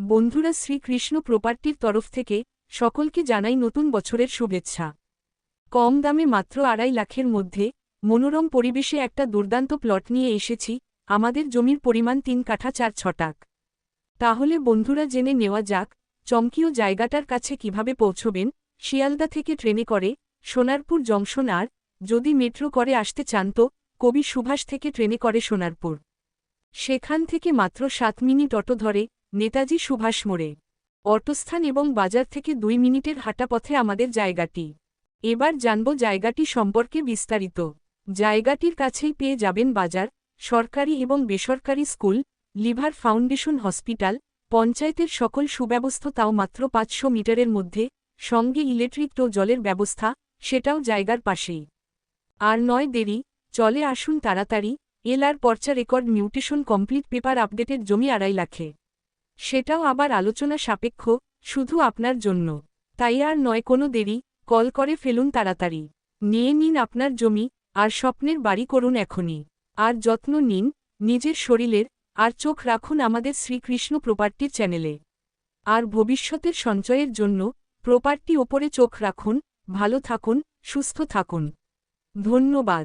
বন্ধুরা শ্রীকৃষ্ণ প্রপার্টির তরফ থেকে সকলকে জানাই নতুন বছরের শুভেচ্ছা। কম দামে মাত্র আড়াই লাখের মধ্যে মনোরম পরিবেশে একটা দুর্দান্ত প্লট নিয়ে এসেছি, আমাদের জমির পরিমাণ তিন কাঠা চার ছটাক। তাহলে বন্ধুরা জেনে নেওয়া যাক চমকিও জায়গাটার কাছে কীভাবে পৌঁছবেন, শিয়ালদা থেকে ট্রেনে করে সোনারপুর জংশন আর যদি মেট্রো করে আসতে চান তো কবি সুভাষ থেকে ট্রেনে করে সোনারপুর। সেখান থেকে মাত্র সাত মিনিট অটো ধরে নেতাজি সুভাষ মোড়ে। অটোস্থান এবং বাজার থেকে দুই মিনিটের হাঁটা পথে আমাদের জায়গাটি। এবার জানব জায়গাটি সম্পর্কে বিস্তারিত। জায়গাটির কাছেই পেয়ে যাবেন বাজার, সরকারি এবং বেসরকারি স্কুল, লিভার ফাউন্ডেশন হসপিটাল, পঞ্চায়েতের সকল সুব্যবস্থা তাও মাত্র পাঁচশো মিটারের মধ্যে, সঙ্গে ইলেকট্রিক ও জলের ব্যবস্থা, সেটাও জায়গার পাশেই। আর নয় দেরি, চলে আসুন তাড়াতাড়ি, এলআর পর্চা রেকর্ড মিউটেশন কমপ্লিট পেপার আপডেটের জমি আড়াই লাখে। সেটাও আবার আলোচনা সাপেক্ষ, শুধু আপনার জন্য। তাই আর নয়, কোনো দেরি, কল করে ফেলুন তাড়াতাড়ি। নিয়ে নিন আপনার জমি, আর স্বপ্নের বাড়ি করুন এখনই। আর যত্ন নিন, নিজের শরীরের, আর চোখ রাখুন আমাদের শ্রীকৃষ্ণ প্রপার্টির চ্যানেলে। আর ভবিষ্যতের সঞ্চয়ের জন্য, প্রপার্টি ওপরে চোখ রাখুন, ভালো থাকুন, সুস্থ থাকুন। ধন্যবাদ।